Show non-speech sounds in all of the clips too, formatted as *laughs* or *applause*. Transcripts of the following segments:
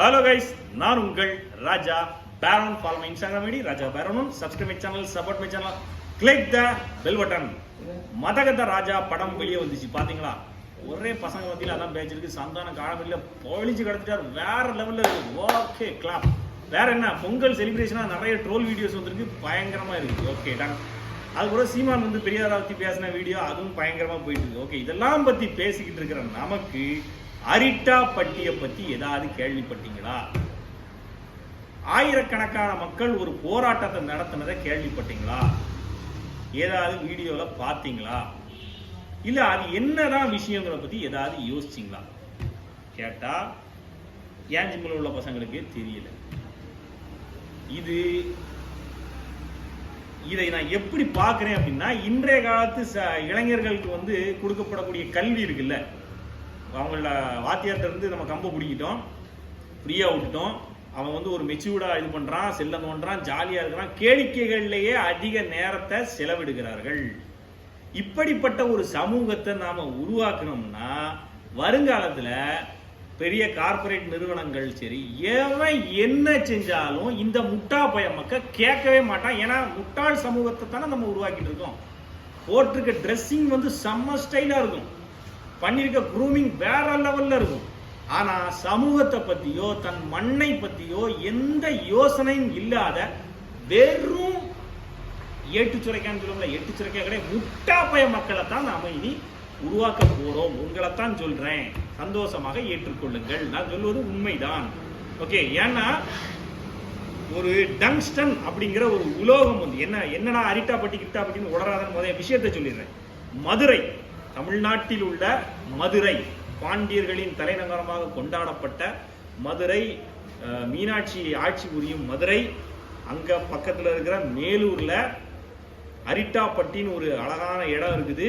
Hello guys நான் உங்கள் ராஜா பேரன் follow my Instagram ID Raja பேரோனும் subscribe my channel support my channel click the bell button மதகத Raja படம் வெளியே வந்துச்சு. பாத்தீங்களா? ஒரே பசங்க மத்தியில் அதான் பேச்சிருக்கு சந்தான காலவெளியில் பொழிஞ்சு பொழிச்சு கிடச்சிட்டார் வேற லெவலில் இருக்கு. ஓகே கிளாப் வேற என்ன? பொங்கல் செலிப்ரேஷனாக நிறைய ட்ரோல் வீடியோஸ் வந்திருக்கு. பயங்கரமாக இருக்குது ஓகே டன் அது கூட சீமான் வந்து பெரியாரை பற்றி பேசின வீடியோ அதுவும் பயங்கரமாக போயிட்டு இருக்கு. ஓகே இதெல்லாம் பற்றி பேசிக்கிட்டு இருக்கிற நமக்கு அரிட்டா பட்டியை பத்தி ஏதாவது கேள்விப்பட்டீங்களா? ஆயிரக்கணக்கான மக்கள் ஒரு போராட்டத்தை நடத்தினதை கேள்விப்பட்டீங்களா? ஏதாவது வீடியோல பாத்தீங்களா இல்ல அது என்னதான் விஷயங்களை பத்தி ஏதாவது யோசிச்சீங்களா? கேட்டா ஏஞ்சிமில் உள்ள பசங்களுக்கு தெரியல. இது இதை நான் எப்படி பார்க்குறேன் அப்படின்னா இன்றைய காலத்து ச- இளைஞர்களுக்கு வந்து கொடுக்கப்படக்கூடிய கல்வி இருக்குல்ல. அவங்கள வாத்தியார்ட்ட இருந்து நம்ம கம்பை பிடிக்கிட்டோம். ஃப்ரீயா விட்டுட்டோம். அவன் வந்து ஒரு மெச்சூர்டா இது பண்றான் செல்ல தோன்றான் ஜாலியா இருக்கிறான். கேளிக்கைகள்லயே அதிக நேரத்தை செலவிடுகிறார்கள். இப்படிப்பட்ட ஒரு சமூகத்தை நாம உருவாக்கணும்னா வருங்காலத்துல பெரிய கார்ப்பரேட் நிறுவனங்கள் சரி எவன் என்ன செஞ்சாலும் இந்த முட்டா பய மக்கள் கேட்கவே மாட்டான். ஏன்னா முட்டாள் சமூகத்தை தானே நம்ம உருவாக்கிட்டு இருக்கோம். போட்டிருக்க ட்ரெஸ்ஸிங் வந்து செம்ம ஸ்டைலா இருக்கும். பண்ணியிருக்க க்ரூமிங் வேற லெவல்ல இருக்கும். ஆனா சமூகத்தை பத்தியோ தன் மண்ணை பத்தியோ எந்த யோசனையும் இல்லாத வெறும் ஏட்டு சுரைக்கான்னு சொல்லுவோம்ல எட்டு சுரைக்கா கிடையாது முட்டாப்பய மக்களை தான் நாம இனி உருவாக்க போறோம். உங்களைத்தான் சொல்றேன். சந்தோஷமாக ஏற்றுக்கொள்ளுங்கள். நான் சொல்வது உண்மைதான். ஓகே ஏன்னா ஒரு டங்ஸ்டன் அப்படிங்கிற ஒரு உலோகம் வந்து என்ன என்னடா அரிட்டாப்பட்டி கிட்டாப்பட்டின்னு உடறாதன்னு முதல் விஷயத்தை சொல்லிடுறேன். மதுரை. தமிழ்நாட்டில் உள்ள மதுரை பாண்டியர்களின் தலைநகரமாக கொண்டாடப்பட்ட மதுரை மீனாட்சி ஆட்சி புரியும் மதுரை அங்க பக்கத்துல இருக்கிற மேலூர்ல அரிட்டாப்பட்டின்னு ஒரு அழகான இடம் இருக்குது.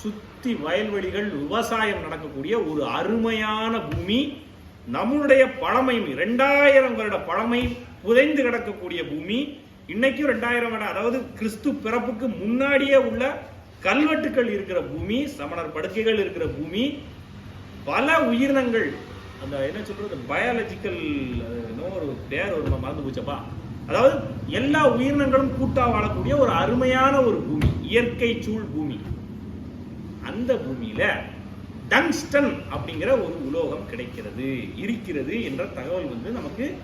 சுத்தி வயல்வெளிகள் விவசாயம் நடக்கக்கூடிய ஒரு அருமையான பூமி. நம்மளுடைய பழமை ரெண்டாயிரம் வருட பழமை புதைந்து கிடக்கக்கூடிய பூமி. இன்னைக்கும் ரெண்டாயிரம் வருட அதாவது கிறிஸ்து பிறப்புக்கு முன்னாடியே உள்ள கல்வெட்டுக்கள் இருக்கிற பூமி சமணர் படுக்கைகள் இருக்கிற பூமி பல உயிரினங்கள் அந்த என்ன சொல்றது பயாலஜிக்கல் ஒரு பேர் ஒரு மறந்து போச்சப்பா அதாவது எல்லா உயிரினங்களும் கூட்டா வாழக்கூடிய ஒரு அருமையான ஒரு பூமி இயற்கை சூழ் பூமி. அந்த பூமியில டங்ஸ்டன் அப்படிங்கிற ஒரு உலோகம் கிடைக்கிறது இருக்கிறது என்ற தகவல் வந்து நமக்கு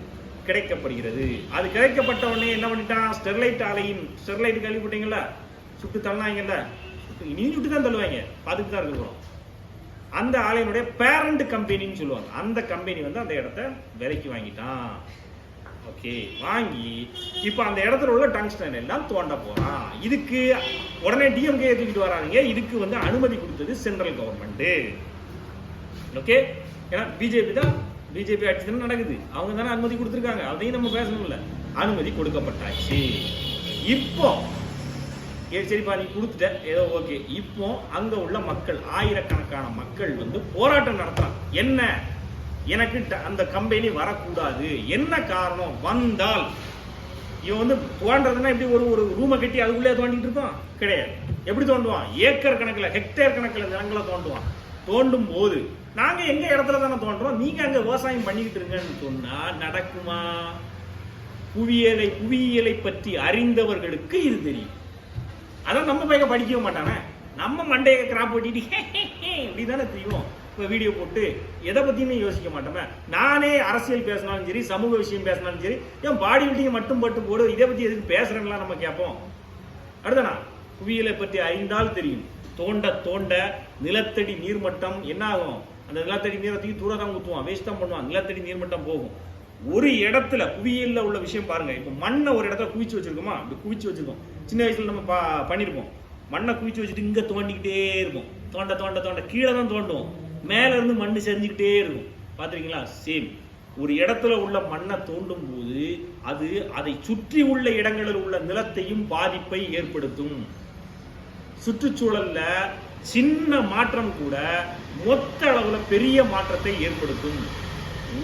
கிடைக்கப்படுகிறது. அது கிடைக்கப்பட்ட உடனே என்ன பண்ணிட்டான்? ஸ்டெர்லைட் ஆலையின் ஸ்டெர்லைட் கேள்விப்பட்டீங்களா? சுட்டு தள்ளாங்கல்ல சுட்டு இனியும் தான் தள்ளுவாங்க. பார்த்துட்டு தான் இருக்கிறோம் அந்த ஆலையினுடைய பேரண்ட் கம்பெனின்னு சொல்லுவாங்க. அந்த கம்பெனி வந்து அந்த இடத்த விலைக்கு வாங்கிட்டான். ஓகே வாங்கி இப்போ அந்த இடத்துல உள்ள டங்ஸ்டன் எல்லாம் தோண்ட போறான். இதுக்கு உடனே டிஎம்கே தூக்கிட்டு வராங்க இதுக்கு வந்து அனுமதி கொடுத்தது சென்ட்ரல் கவர்மெண்ட் ஓகே ஏன்னா பிஜேபி தான் பிஜேபி ஆட்சி தானே நடக்குது. அவங்க தானே அனுமதி கொடுத்துருக்காங்க. அதையும் நம்ம பேசணும்ல. அனுமதி கொடுக்கப்பட்டாச்சு. இப்போ ஏ சரிப்பா நீ கொடுத்துட்ட. ஏதோ ஓகே. இப்போ அங்க உள்ள மக்கள் ஆயிரக்கணக்கான மக்கள் வந்து போராட்டம் நடத்துறான் என்ன? எனக்கு அந்த கம்பெனி வரக்கூடாது. என்ன காரணம்? வந்தால். இவன் வந்து தோன்றதுன்னா எப்படி ஒரு ஒரு ரூமை கட்டி அதுக்குள்ளே தோண்டிட்டு இருப்பான்? கிடையாது. எப்படி தோண்டுவான்? ஏக்கர் கணக்கில் ஹெக்டேர் கணக்கில் நிலங்களை தோண்டுவான். தோண்டும் போது நாங்கள் எங்கள் இடத்துல தானே தோன்றோம்? நீங்கள் அங்கே விவசாயம் பண்ணிக்கிட்டு இருங்கன்னு சொன்னால் நடக்குமா? புவியியலை புவியியலை பற்றி அறிந்தவர்களுக்கு இது தெரியும். அதான் நம்ம பையன் படிக்கவே மாட்டானே. நம்ம மண்டைய கிராப் ஓட்டிட்டு *laughs* இப்படி தானே தெரியும் இப்போ வீடியோ போட்டு எதை பற்றியுமே யோசிக்க மாட்டோமே. நானே அரசியல் பேசினாலும் சரி சமூக விஷயம் பேசினாலும் சரி ஏன் பாடி பில்டிங் மட்டும் பட்டு போடு இதை பற்றி எதுக்கு பேசுறேன்லாம் நம்ம கேட்போம். அடுத்தனா புவியியலை பற்றி அறிந்தால் தெரியும். தோண்ட தோண்ட நிலத்தடி நீர்மட்டம் என்ன ஆகும்? அந்த நிலத்தடி நீரை தூக்கி தான் ஊற்றுவான் வேஸ்ட் தான் பண்ணுவான். நிலத்தடி நீர்மட்டம் போகும். ஒரு இடத்துல புவியியல்ல உள்ள விஷயம் பாருங்க. இப்போ மண்ணை ஒரு இடத்துல குவிச்சு வச்சிருக்கோமா? இப்படி குவிச்சு வச்சிருக்கோம். சின்ன வயசுல நம்ம பா பண்ணியிருப்போம் மண்ணை குவிச்சு வச்சுட்டு இங்க தோண்டிக்கிட்டே இருக்கும் தோண்ட தோண்ட தோண்ட கீழே தான் தோண்டுவோம். மேல இருந்து மண் செஞ்சுக்கிட்டே இருக்கும். பாத்திருக்கீங்களா? சேம் ஒரு இடத்துல உள்ள மண்ணை தோண்டும் போது அது அதை சுற்றி உள்ள இடங்களில் உள்ள நிலத்தையும் பாதிப்பை ஏற்படுத்தும். சுற்றுச்சூழல்ல சின்ன மாற்றம் கூட மொத்த அளவுல பெரிய மாற்றத்தை ஏற்படுத்தும்.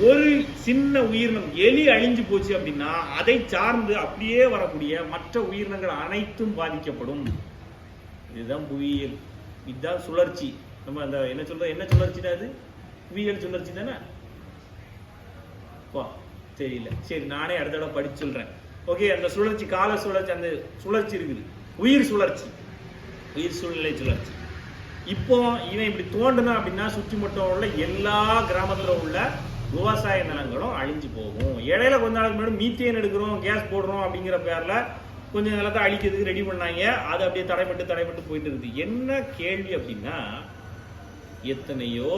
ஒரு சின்ன உயிரினம் எலி அழிஞ்சு போச்சு அப்படின்னா அதை சார்ந்து அப்படியே வரக்கூடிய மற்ற உயிரினங்கள் அனைத்தும் பாதிக்கப்படும். இதுதான் புவியியல். இதுதான் சுழற்சி. நம்ம அந்த என்ன சொல்ற என்ன சுழற்சிடா அது? புவியியல் சுழற்சி தானே? போ தெரியல. சரி நானே அடுத்த தடவை படிச்சு சொல்றேன். ஓகே அந்த சுழற்சி கால சுழற்சி அந்த சுழற்சி இருக்குது. உயிர் சுழற்சி. உயிர் சூழ்நிலை சுழற்சி. இப்போ இவன் இப்படி தோண்டுனா அப்படின்னா சுற்றி மட்டும் உள்ள எல்லா கிராமத்துல உள்ள விவசாய நிலங்களும் அழிஞ்சு போகும். இடையில கொஞ்ச நாளுக்கு முன்னாடி மீத்தேன் எடுக்கிறோம் கேஸ் போடுறோம் அப்படிங்கிற பேர்ல கொஞ்சம் நிலத்தை அழிக்கிறதுக்கு ரெடி பண்ணாங்க. அது அப்படியே தடைப்பட்டு தடைப்பட்டு போயிட்டு இருக்குது. என்ன கேள்வி அப்படின்னா எத்தனையோ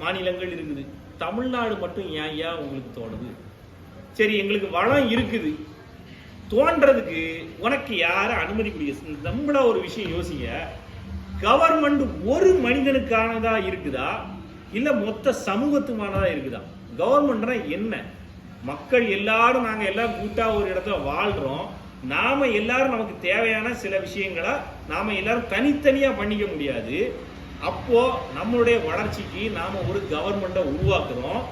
மாநிலங்கள் இருக்குது. தமிழ்நாடு மட்டும் ஏன் ஏன் உங்களுக்கு தோணுது? சரி எங்களுக்கு வளம் இருக்குது. தோன்றதுக்கு உனக்கு யார அனுமதி கொடுக்க நம்மள ஒரு விஷயம் யோசிங்க. கவர்மெண்ட் ஒரு மனிதனுக்கானதா இருக்குதா? இல்லை மொத்த சமூகத்துமானதாக இருக்குதா? கவர்மெண்ட்னா என்ன? மக்கள் எல்லாரும் நாங்கள் எல்லாம் கூட்டாக ஒரு இடத்துல வாழ்கிறோம் நாம் எல்லாரும் நமக்கு தேவையான சில விஷயங்களை நாம் எல்லாரும் தனித்தனியாக பண்ணிக்க முடியாது. அப்போது நம்மளுடைய வளர்ச்சிக்கு நாம் ஒரு கவர்மெண்ட்டை உருவாக்குறோம்.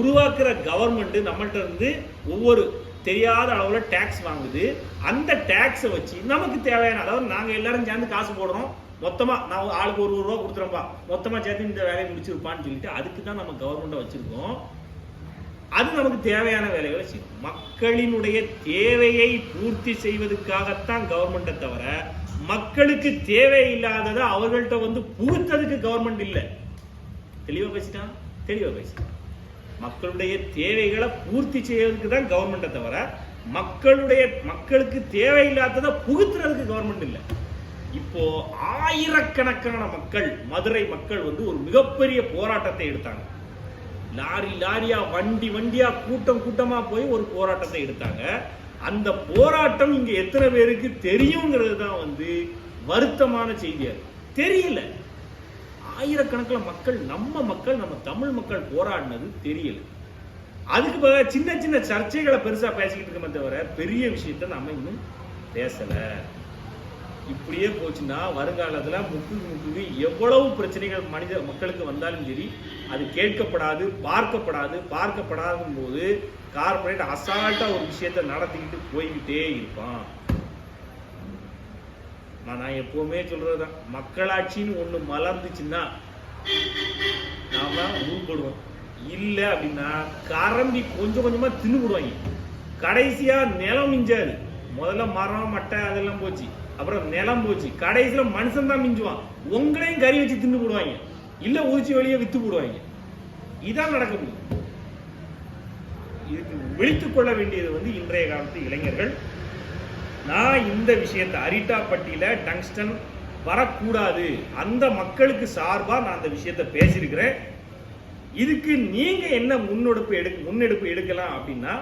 உருவாக்குற கவர்மெண்ட்டு நம்மள்கிட்ட இருந்து ஒவ்வொரு தெரியாத அளவில் டேக்ஸ் வாங்குது. அந்த டேக்ஸை வச்சு நமக்கு தேவையான அதாவது நாங்கள் எல்லாரும் சேர்ந்து காசு போடுறோம். மொத்தமாக நான் ஆளுக்கு ஒரு ஒரு ரூபா கொடுத்துறோம்பா மொத்தமாக சேர்த்து இந்த வேலையை முடிச்சிருப்பான்னு சொல்லிட்டு அதுக்கு தான் நம்ம கவர்மெண்ட்டை வச்சுருக்கோம். அது நமக்கு தேவையான வேலைகளை செய்யும். மக்களினுடைய தேவையை பூர்த்தி செய்வதற்காகத்தான் கவர்மெண்ட்டை தவிர மக்களுக்கு தேவையில்லாததை அவர்கள்ட்ட வந்து புகுத்ததுக்கு கவர்மெண்ட் இல்லை. தெளிவாக பேசிட்டான் தெளிவாக பேசிட்டான் மக்களுடைய தேவைகளை பூர்த்தி செய்வதற்கு தான் கவர்மெண்ட்டை தவிர மக்களுடைய மக்களுக்கு தேவையில்லாததை புகுத்துறதுக்கு கவர்மெண்ட் இல்லை. இப்போ ஆயிரக்கணக்கான மக்கள் மதுரை மக்கள் வந்து ஒரு மிகப்பெரிய போராட்டத்தை எடுத்தாங்க. லாரி லாரியா வண்டி வண்டியா கூட்டம் கூட்டமா போய் ஒரு போராட்டத்தை எடுத்தாங்க. அந்த போராட்டம் இங்க எத்தனை பேருக்கு தெரியுங்கிறது தான் வந்து வருத்தமான செய்தியா தெரியல. ஆயிரக்கணக்கில் மக்கள் நம்ம மக்கள் நம்ம தமிழ் மக்கள் போராடினது தெரியல. அதுக்கு பதிலா சின்ன சின்ன சர்ச்சைகளை பெருசா பேசிக்கிட்டு இருக்கோமே தவிர பெரிய விஷயத்த நம்ம இன்னும் பேசலை. இப்படியே போச்சுன்னா வருங்காலத்தில் முக்குக்கு முக்குக்கு எவ்வளவு பிரச்சனைகள் மனித மக்களுக்கு வந்தாலும் சரி அது கேட்கப்படாது பார்க்கப்படாது பார்க்கப்படாதும் போது கார்பரேட் அசால்ட்டாக ஒரு விஷயத்தை நடத்திக்கிட்டு போய்கிட்டே இருப்பான். நான் நான் சொல்கிறது சொல்றதுதான் மக்களாட்சின்னு ஒன்று மலர்ந்துச்சுன்னா நாம உருப்படுவோம் இல்லை அப்படின்னா கரம்பி கொஞ்சம் கொஞ்சமாக தின்னு கடைசியாக நிலம் மிஞ்சாது. முதல்ல மரம் மட்டை அதெல்லாம் போச்சு. அப்புறம் நிலம் போச்சு. கடைசியில மனுஷன் தான் மிஞ்சுவான். உங்களையும் கறி வச்சு தின்னு போடுவாங்க. இல்லை உரிச்சி வெளியே வித்து போடுவாங்க. இதான் நடக்க முடியும் இதுக்கு விழித்துக் கொள்ள வேண்டியது வந்து இன்றைய காலத்து இளைஞர்கள். நான் இந்த விஷயத்தை அரிட்டாப்பட்டியில டங்ஸ்டன் வரக்கூடாது. அந்த மக்களுக்கு சார்பா நான் அந்த விஷயத்தை பேசியிருக்கிறேன். இதுக்கு நீங்க என்ன முன்னெடுப்பு எடு முன்னெடுப்பு எடுக்கலாம் அப்படின்னா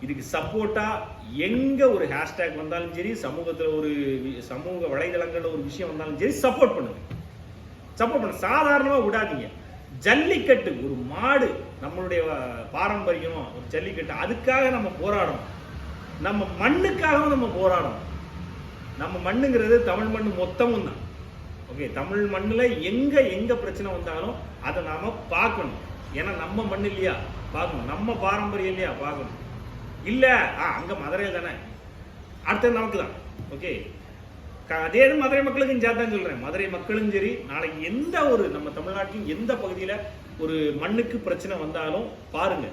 இதுக்கு சப்போர்ட்டாக எங்கே ஒரு ஹேஷ்டேக் வந்தாலும் சரி சமூகத்தில் ஒரு வி- சமூக வலைதளங்களில் ஒரு விஷயம் வந்தாலும் சரி சப்போர்ட் பண்ணுங்க. சப்போர்ட் பண்ண சாதாரணமாக விடாதீங்க. ஜல்லிக்கட்டு ஒரு மாடு நம்மளுடைய பாரம்பரியம் ஒரு ஜல்லிக்கட்டு அதுக்காக நம்ம போராடணும். நம்ம மண்ணுக்காகவும் நம்ம போராடணும். நம்ம மண்ணுங்கிறது தமிழ் மண்ணு மொத்தமும் தான். ஓகே தமிழ் மண்ணில் எங்கே எங்கே பிரச்சனை வந்தாலும் அதை நாம் பார்க்கணும். ஏன்னா நம்ம மண் இல்லையா? பார்க்கணும். நம்ம பாரம்பரியம் இல்லையா? பார்க்கணும். இல்லை ஆ, அங்க மதுரை தானே. அடுத்தது நமக்கு தான் ஓகே க- அதே இது மதுரை மக்களுக்கும் சேர்த்தான் சொல்றேன். மதுரை மக்களும் சரி நாளைக்கு எந்த ஒரு நம்ம தமிழ்நாட்டின் எந்த பகுதியில ஒரு மண்ணுக்கு பிரச்சனை வந்தாலும் பாருங்க.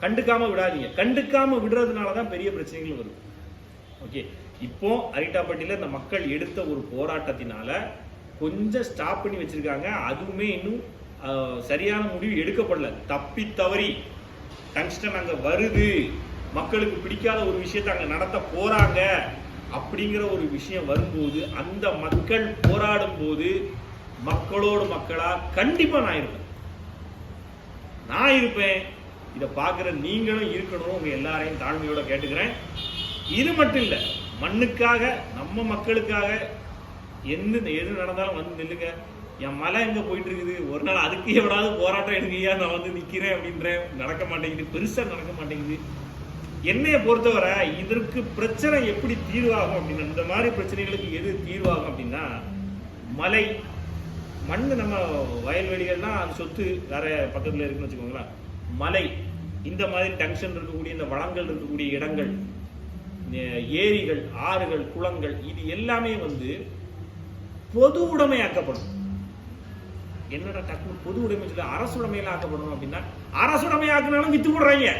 கண்டுக்காம விடாதீங்க. கண்டுக்காம விடுறதுனால தான் பெரிய பிரச்சனைகள் வருது ஓகே இப்போ அரிட்டாப்பட்டியில இந்த மக்கள் எடுத்த ஒரு போராட்டத்தினால கொஞ்சம் ஸ்டாப் பண்ணி வச்சிருக்காங்க. அதுவுமே இன்னும் சரியான முடிவு எடுக்கப்படல. தப்பி தவறி. டங்ஸ்டன் அங்க வருது. மக்களுக்கு பிடிக்காத ஒரு விஷயத்தை அங்க நடத்த போறாங்க. அப்படிங்கிற ஒரு விஷயம் வரும்போது அந்த மக்கள் போராடும் போது மக்களோடு மக்களா கண்டிப்பா நான் இருப்பேன். நான் இருப்பேன். இதை பார்க்குற நீங்களும் இருக்கணும். உங்கள் எல்லாரையும் தாழ்மையோட கேட்டுக்கிறேன். இது மட்டும் இல்லை மண்ணுக்காக நம்ம மக்களுக்காக எந்த எது நடந்தாலும் வந்து நில்லுங்க. என் மலை எங்கே போயிட்டு இருக்குது ஒரு நாள் அதுக்கு எவ்வளவு போராட்டம் எடுக்கையா நான் வந்து நிற்கிறேன் அப்படின்றேன் நடக்க மாட்டேங்குது. பெருசாக நடக்க மாட்டேங்குது. என்னைய பொறுத்தவரை இதற்கு பிரச்சனை எப்படி தீர்வாகும் அப்படின்னா இந்த மாதிரி பிரச்சனைகளுக்கு எது தீர்வாகும் அப்படின்னா மலை. மண் நம்ம வயல்வெளிகள்னா அது சொத்து வேற பக்கத்தில் இருக்குன்னு வச்சுக்கோங்களேன். மலை. இந்த மாதிரி டங்ஷன் இருக்கக்கூடிய இந்த வளங்கள் இருக்கக்கூடிய இடங்கள் ஏரிகள் ஆறுகள் குளங்கள் இது எல்லாமே வந்து பொது உடைமையாக்கப்படும். என்னடா டக்குனு பொது உடைமை சொல்லி அரசுடைமையில ஆக்கப்படணும் அப்படின்னா அரசுடைமை ஆக்கினாலும் வித்து போடுறாங்க.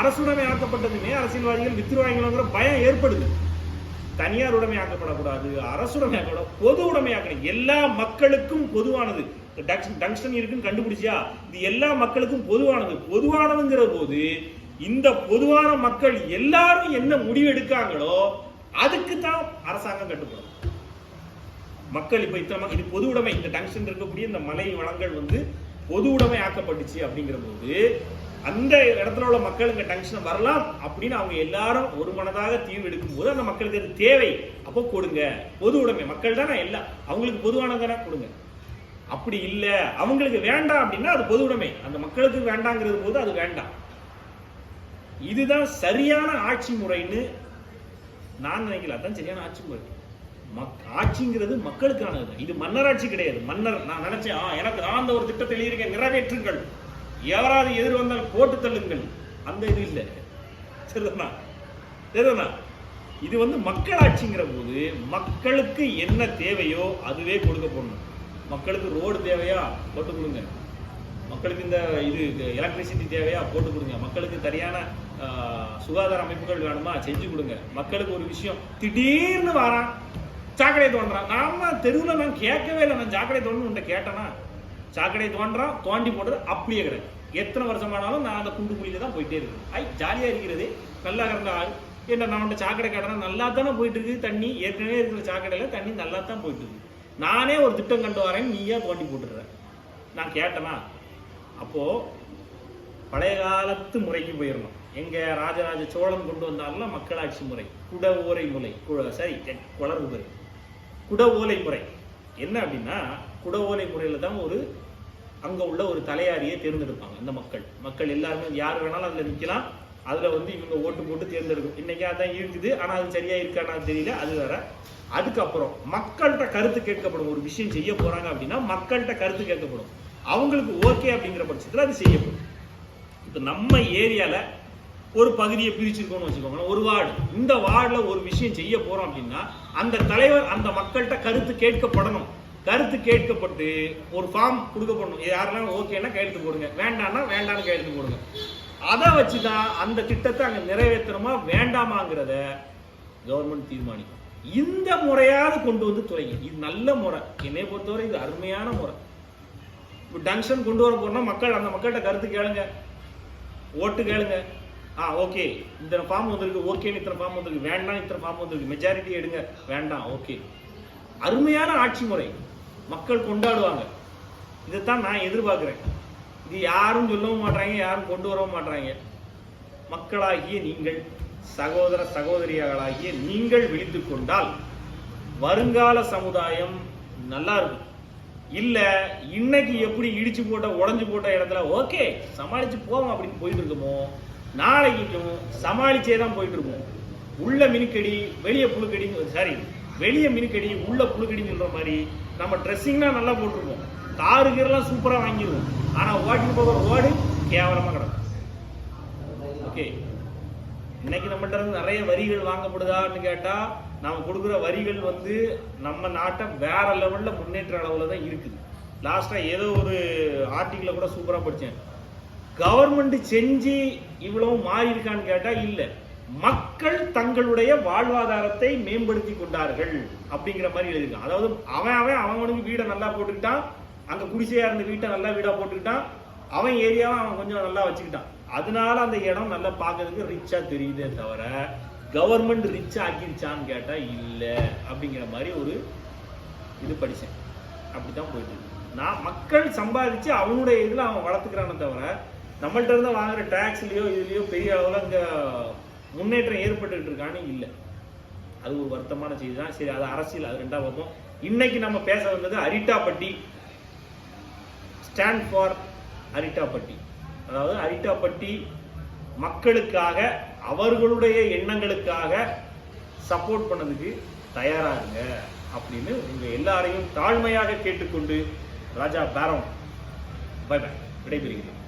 அரசுடைமை ஆக்கப்பட்டதுமே அரசியல்வாதிகள் வித்துருவாங்களோங்கிற பயம் ஏற்படுது. தனியார் உடைமை ஆக்கப்படக்கூடாது அரசுடைமை ஆக்கப்பட பொது உடைமை ஆக்கணும் எல்லா மக்களுக்கும் பொதுவானது. டங்ஸ்டன் இருக்குன்னு கண்டுபிடிச்சியா? இது எல்லா மக்களுக்கும் பொதுவானது. பொதுவானதுங்கிற போது இந்த பொதுவான மக்கள் எல்லாரும் என்ன முடிவு எடுக்காங்களோ அதுக்கு தான் அரசாங்கம் கட்டுப்படும். மக்கள் இப்போ இத்தனை இது பொது உடைமை. இந்த டங்ஷன் இருக்கக்கூடிய இந்த மலை வளங்கள் வந்து பொது உடைமை ஆக்கப்பட்டுச்சு அப்படிங்கிற போது அந்த இடத்துல உள்ள மக்கள் இங்க டங்ஷன் வரலாம் அப்படின்னு அவங்க எல்லாரும் ஒரு மனதாக தீர்வு எடுக்கும் போது அந்த மக்களுக்கு அது தேவை. அப்போ கொடுங்க. பொது உடைமை. மக்கள் தானே எல்லாம் அவங்களுக்கு பொதுவானதானே கொடுங்க. அப்படி இல்லை. அவங்களுக்கு வேண்டாம் அப்படின்னா அது பொது உடைமை. அந்த மக்களுக்கு வேண்டாங்கிறது போது அது வேண்டாம். இதுதான் சரியான ஆட்சி முறைன்னு நான் நினைக்கல. அதான் சரியான ஆட்சி முறை. மக் ஆட்சிங்கிறது மக்களுக்கானது இது மன்னராட்சி கிடையாது. மன்னர் நான் நினைச்சேன் ஆ, எனக்கு நான் அந்த ஒரு திட்டத்தை எழுதியிருக்கேன் நிறைவேற்றுங்கள். யாராவது எதிர் வந்தால் போட்டு தள்ளுங்கள். அந்த இது இல்லை. சரிதானா? சரிதானா? இது வந்து மக்களாட்சிங்கிற போது மக்களுக்கு என்ன தேவையோ அதுவே கொடுக்க போடணும். மக்களுக்கு ரோடு தேவையா? போட்டு கொடுங்க. மக்களுக்கு இந்த இது எலக்ட்ரிசிட்டி தேவையா? போட்டு கொடுங்க. மக்களுக்கு சரியான சுகாதார அமைப்புகள் வேணுமா? செஞ்சு கொடுங்க. மக்களுக்கு ஒரு விஷயம் திடீர்னு வரான். சாக்கடை தோன்றான் நாம தெருவில் நான் கேட்கவே இல்லை. நான் சாக்கடை தோணுன்னு உன்ட்ட கேட்டேனா? சாக்கடை தோன்றான் தோண்டி போடுறது அப்படியே கிடையாது எத்தனை வருஷமானாலும் நான் அந்த குண்டு குழியில தான் போயிட்டே இருக்கேன். ஐ ஜாலியாக இருக்கிறது. நல்லா இருந்த ஆள். என்ன நான் உன்ட்ட சாக்கடை கேட்டேன்னா நல்லா தானே போயிட்டு இருக்கு தண்ணி ஏற்கனவே இருக்கிற சாக்கடையில் தண்ணி நல்லா தான் போயிட்டு இருக்கு நானே ஒரு திட்டம் கண்டு வரேன். நீயே தோண்டி போட்டுடுற. நான் கேட்டேனா? அப்போ பழைய காலத்து முறைக்கு போயிடணும். எங்க ராஜராஜ சோழன் கொண்டு வந்தாலும் மக்களாட்சி முறை. குட ஓலை முறை. கு- சரி குளறுபது குட ஓலை முறை என்ன அப்படின்னா குட ஓலை முறையில தான் ஒரு அங்க உள்ள ஒரு தலையாரியை தேர்ந்தெடுப்பாங்க அந்த மக்கள். மக்கள் எல்லாருமே யார் வேணாலும் அதுல நிக்கலாம். அதுல வந்து இவங்க ஓட்டு போட்டு தேர்ந்தெடுக்கும். இன்னைக்கு அதான் இருக்குது ஆனா அது சரியா இருக்கான்னு தெரியல. அது வேற. அதுக்கப்புறம் மக்கள்கிட்ட கருத்து கேட்கப்படும். ஒரு விஷயம் செய்ய போறாங்க அப்படின்னா மக்கள்கிட்ட கருத்து கேட்கப்படும். அவங்களுக்கு ஓகே அப்படிங்கிற பட்சத்துல அது செய்யப்படும். இப்போ நம்ம ஏரியால ஒரு பகுதியை பிரிச்சிருக்கோம்னு வச்சுக்கோங்களேன். ஒரு வார்டு. இந்த வார்டில் ஒரு விஷயம் செய்ய போகிறோம் அப்படின்னா அந்த தலைவர் அந்த மக்கள்கிட்ட கருத்து கேட்கப்படணும். கருத்து கேட்கப்பட்டு ஒரு ஃபார்ம் கொடுக்கப்படணும். இது யாரெல்லாம் ஓகேன்னா கையெழுத்து போடுங்க. வேண்டாம்னா வேண்டாம்னு கையெழுத்து போடுங்க. அதை வச்சு தான் அந்த திட்டத்தை அங்கே நிறைவேற்றணுமா வேண்டாமாங்கிறத கவர்மெண்ட் தீர்மானிக்கும். இந்த முறையாவது கொண்டு வந்து துறைங்க இது நல்ல முறை. என்னை பொறுத்தவரை இது அருமையான முறை. இப்போ டங்ஷன் கொண்டு வர போறோம்னா மக்கள் அந்த மக்கள்கிட்ட கருத்து கேளுங்க. ஓட்டு கேளுங்க. ஆ ஓகே இந்த ஃபார்ம் வந்திருக்கு ஓகேன்னு இத்தனை ஃபார்ம் வந்திருக்கு வேண்டாம் இத்தனை ஃபார்ம் வந்திருக்கு. மெஜாரிட்டி எடுங்க வேண்டாம் ஓகே அருமையான ஆட்சி முறை. மக்கள் கொண்டாடுவாங்க. இதைத்தான் நான் எதிர்பார்க்குறேன். இது யாரும் சொல்லவும் மாட்றாங்க யாரும் கொண்டு வரவும் மாட்றாங்க. மக்களாகிய நீங்கள் சகோதர சகோதரியர்களாகிய நீங்கள் விழித்து கொண்டால் வருங்கால சமுதாயம் நல்லா இருக்கும். இல்லை இன்னைக்கு எப்படி இடிச்சு போட்ட உடஞ்சு போட்ட இடத்துல ஓகே சமாளித்து போவோம் அப்படின்னு போயிட்டு இருக்கோமோ நாளைக்கும் சமாளிச்சே தான் போயிட்டு இருக்கும் உள்ள மினுக்கடி வெளியே புழுக்கடி சாரி வெளியே மினுக்கடி உள்ள புழுக்கடிங்கிற மாதிரி நம்ம ட்ரெஸ்ஸிங்லாம் நல்லா போட்டிருப்போம். காரு கீரெல்லாம் சூப்பராக வாங்கிடுவோம் ஆனால் ஓட்டிட்டு போகிற ரோடு கேவலமாக கிடக்கும். ஓகே இன்னைக்கு நம்மகிட்ட இருந்து நிறைய வரிகள் வாங்கப்படுதான்னு கேட்டால் நாம் கொடுக்குற வரிகள் வந்து நம்ம நாட்டை வேற லெவலில் முன்னேற்ற அளவில் தான் இருக்குது லாஸ்ட்டாக ஏதோ ஒரு ஆர்டிக்கில் கூட சூப்பராக படித்தேன் கவர்மெண்ட் செஞ்சு இவ்வளவு மாறி இருக்கான்னு கேட்டா இல்ல. மக்கள் தங்களுடைய வாழ்வாதாரத்தை மேம்படுத்தி கொண்டார்கள் அப்படிங்கிற மாதிரி எழுதிருக்கான் அதாவது அவன் அவன் அவனுக்கு வீடை நல்லா போட்டுக்கிட்டான். அங்க குடிசையா இருந்த வீட்டை நல்லா வீடா போட்டுக்கிட்டான். அவன் ஏரியாவை அவன் கொஞ்சம் நல்லா வச்சுக்கிட்டான். அதனால அந்த இடம் நல்லா பார்க்கறதுக்கு ரிச்சா தெரியுதே தவிர கவர்மெண்ட் ரிச் ஆக்கிருச்சான்னு கேட்டா இல்ல அப்படிங்கிற மாதிரி ஒரு இது படிச்சேன். அப்படிதான் போயிட்டு நான் மக்கள் சம்பாதிச்சு அவனுடைய இதுல அவன் வளர்த்துக்கிறானே தவிர நம்மள்ட்ட இருந்து வாங்குற டாக்ஸ்லயோ இதுலயோ பெரிய அளவில் அங்கே முன்னேற்றம் ஏற்பட்டுக்கிட்டு இருக்கான்னு இல்லை. அது ஒரு வருத்தமான செய்தி தான் சரி அது அரசியல் அது ரெண்டாவது பார்ப்போம். இன்னைக்கு நம்ம பேச வந்தது அரிட்டாப்பட்டி. Stand for Arittapatti. அதாவது அரிட்டாப்பட்டி மக்களுக்காக அவர்களுடைய எண்ணங்களுக்காக சப்போர்ட் பண்ணதுக்கு தயாராகுங்க அப்படின்னு உங்கள் எல்லாரையும் தாழ்மையாக கேட்டுக்கொண்டு ராஜா பேரம். பை பை விடைபெறுகிறேன்.